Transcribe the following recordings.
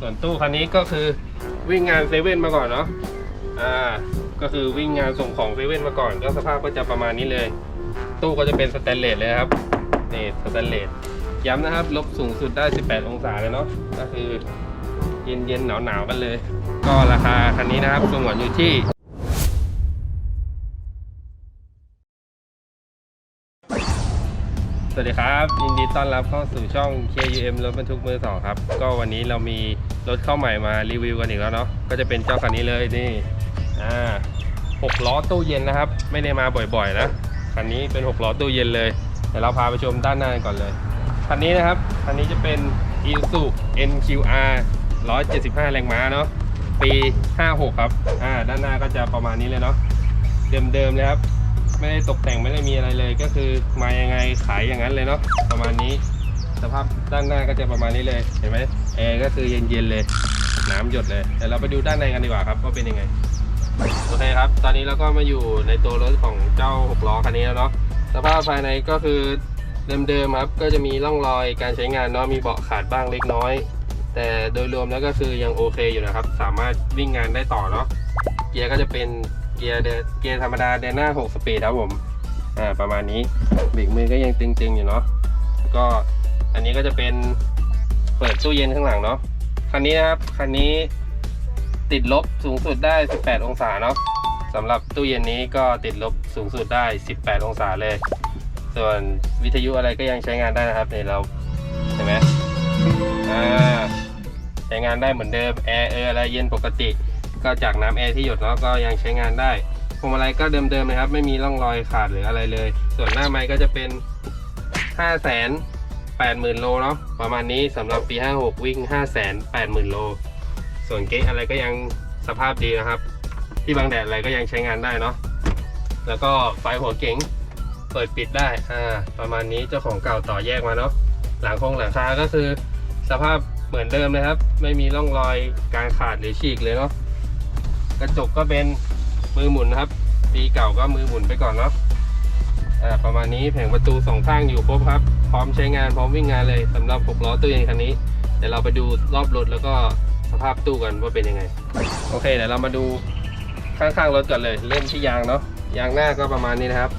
ส่วนตู้คันนี้ก็คือวิ่งงานเซเว่นมาก่อนเนาะอ่าก็คือวิ่งงานส่งของเซเว่นมาก่อน ก็สภาพก็จะประมาณนี้เลย ตู้ก็จะเป็นสแตนเลสเลยครับนี่สแตนเลสย้ำนะครับ ลบสูงสุดได้ 18 องศาเลยเนาะก็คือเย็นเย็นหนาวหนาวกันเลย ก็ราคาคันนี้นะครับสงวนอยู่ที่สวัสดีครับ ยินดีต้อนรับเข้าสู่ช่อง KUM รถบรรทุกมือสองครับ ก็วันนี้เรามี รถเข้าใหม่มารีวิวกันอีกแล้วเนาะก็จะเป็นเจ้าคันนี้เลยนี่อ่าหกล้อตู้เย็นนะครับ ไม่ได้มาบ่อยๆนะคันนี้เป็นหกล้อตู้เย็นเลยเดี๋ยวเราพาไปชมด้านหน้ากันก่อนเลยคันนี้นะครับคันนี้จะเป็น i s u NQR 175 แรงม้าเนาะปี 56 ครับอ่าด้านหน้าก็จะประมาณนี้เลยเนาะเดิมๆเลยครับ ไม่ได้ตกแต่งไม่ได้มีอะไรเลยก็คือมายังไงขายอย่างนั้นเลยเนาะประมาณนี้ สภาพด้านหน้าก็จะประมาณนี้เลยเห็นไหมแอร์ก็คือเย็นๆเลย น้ำหยดเลยเดี๋ยวเราไปดูด้านในกันดีกว่าครับว่าเป็นยังไงโอเคครับ ตอนนี้เราก็มาอยู่ในตัวรถของเจ้า6ล้อคันนี้แล้วเนาะสภาพภายในก็คือเดิมๆครับก็จะมีร่องรอยการใช้งานเนาะมีเบาะขาดบ้างเล็กน้อย แต่โดยรวมแล้วก็คือยังโอเคอยู่นะครับ สามารถวิ่งงานได้ต่อเนาะเกียร์ก็จะเป็นเกียร์เดเกียร์ธรรมดาเดินหน้า 6 สปีดครับผมอ่าประมาณนี้เบรกมือก็ยังตึงๆอยู่เนาะก็ อันนี้ก็จะเป็นเปิดตู้เย็นข้างหลังเนาะคันนี้นะครับคันนี้ติดลบสูงสุดได้ 18 องศาเนาะสำหรับตู้เย็นนี้ก็ติดลบสูงสุดได้ 18 องศาเลย ส่วนวิทยุอะไรก็ยังใช้งานได้นะครับเนี่ยเราเห็นไหมอ่าใช้งานได้เหมือนเดิมแอร์เอออะไรเย็นปกติ ก็จากน้ำแอร์ที่หยดเนาะก็ยังใช้งานได้พวงมาลัยก็เดิมๆนะครับ ไม่มีร่องรอยขาดหรืออะไรเลย ส่วนหน้าไม้ก็จะเป็น5 8 0 0 0 80,000 โลเนาะประมาณนี้สำหรับปี 56 วิ่ง 5 8 0 0 0 0 โล ส่วนเก๊อะไรก็ยังสภาพดีนะครับ ที่บางแดดอะไรก็ยังใช้งานได้เนาะแล้วก็ไฟหัวเก๋งเปิดปิดได้อ่าประมาณนี้เจ้าของเก่าต่อแยกมาเนาะหลังคงหลังคาก็คือสภาพเหมือนเดิมเลยครับ ไม่มีร่องรอยการขาดหรือฉีกเลยเนาะกระจกก็เป็นมือหมุนนะครับปีเก่าก็มือหมุนไปก่อนเนาะ ประมาณนี้แผงประตูสองข้างอยู่ครบครับ พร้อมใช้งานพร้อมวิ่งงานเลยสำหรับ6ล้อตู้เย็นคันนี้เดี๋ยวเราไปดูรอบรถแล้วก็สภาพตู้กันว่าเป็นยังไง โอเคเดี๋ยวเรามาดูข้างๆรถก่อนเลย เริ่มที่ยางเนาะยางหน้าก็ประมาณนี้นะครับ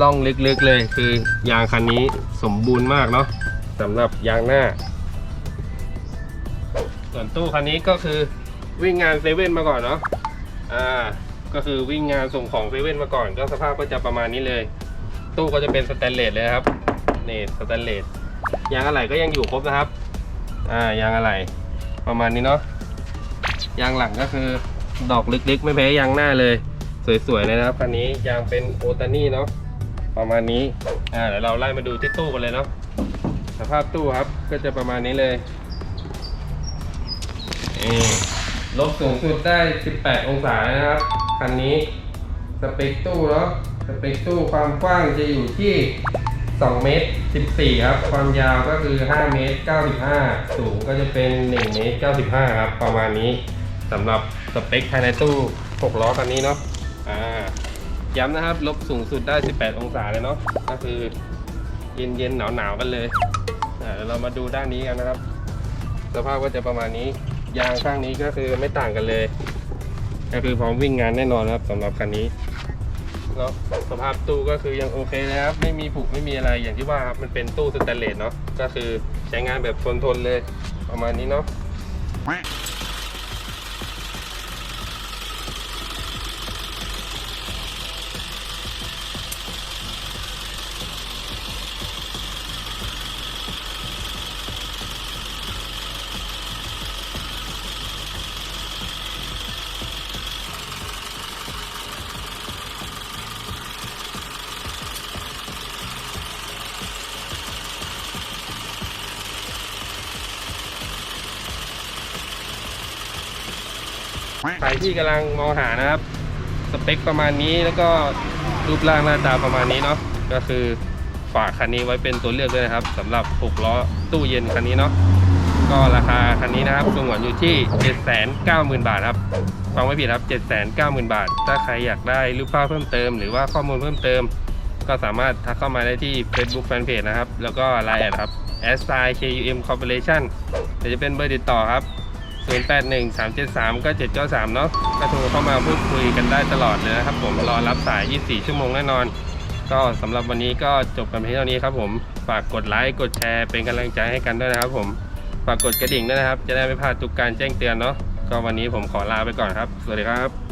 ล่องลึกๆเลยคือยางคันนี้สมบูรณ์มากเนาะสำหรับยางหน้า ส่วนตู้คันนี้ก็คือวิ่งงานเซเว่นมาก่อนเนาะอ่าก็คือวิ่งงานส่งของเซเว่นมาก่อน ก็สภาพก็จะประมาณนี้เลย ตู้ก็จะเป็นสแตนเลสเลยครับนี่สแตนเลสยางอะไหล่ก็ยังอยู่ครบนะครับอ่ายางอะไหล่ประมาณนี้เนาะยางหลังก็คือดอกลึกๆ ไม่แพ้ยางหน้าเลย สวยๆเลยนะครับคันนี้ยางเป็นโอตานี่เนาะประมาณนี้อ่าเดี๋ยวเราไล่มาดูที่ตู้กันเลยเนาะสภาพตู้ครับก็จะประมาณนี้เลยนี่ลบสูงสุดได้ 18 องศานะครับคันนี้สเปคตู้เนาะ สเปคตู้ความกว้างจะอยู่ที่ 2 เมตร 14 ครับ ความยาวก็คือ 5 เมตร 95 สูงก็จะเป็น 1 เมตร 95 ครับ ประมาณนี้สำหรับสเปคภายในตู้ 6 ล้อคันนี้เนาะอ่าย้ำนะครับ ลบสูงสุดได้ 18 องศาเลยเนาะก็คือเย็นเย็นหนาวหนาวกันเลยอ่าเดี๋ยวเรามาดูด้านนี้กันนะครับ สภาพก็จะประมาณนี้ ยางข้างนี้ก็คือไม่ต่างกันเลย ก็คือพร้อมวิ่งงานแน่นอนครับสำหรับคันนี้ เนาะสภาพตู้ก็คือยังโอเคนะครับ ไม่มีผุไม่มีอะไรอย่างที่ว่าครับมันเป็นตู้สแตนเลสเนาะก็คือใช้งานแบบทนทนเลยประมาณนี้เนาะ ใครที่กำลังมองหานะครับ สเปคประมาณนี้แล้วก็รูปร่างหน้าตาประมาณนี้เนาะก็คือฝากคันนี้ไว้เป็นตัวเลือกด้วยนะครับสำหรับ6ล้อตู้เย็นคันนี้เนาะก็ราคาคันนี้นะครับสงวนอยู่ที่ 790,000 บาทครับฟังไม่ผิดครับ 790,000 บาท ถ้าใครอยากได้รูปภาพเพิ่มเติมหรือว่าข้อมูลเพิ่มเติม ก็สามารถทักเข้ามาได้ที่ Facebook Fanpage นะครับ แล้วก็ Line แอดครับ s i k u m corporation เดี๋ยวจะเป็นเบอร์ติดต่อครับ 081 373ก็793 เนาะก็โทรเข้ามาพูดคุยกันได้ตลอดเลยนะครับผมรอรับสาย 24 ชั่วโมงแน่นอน ก็สำหรับวันนี้ก็จบกันเพียงเท่านี้ครับผมฝากกดไลค์กดแชร์เป็นกำลังใจให้กันด้วยนะครับผมฝากกดกระดิ่งด้วยนะครับ จะได้ไม่พลาดทุกการแจ้งเตือนเนาะก็วันนี้ผมขอลาไปก่อนครับ สวัสดีครับ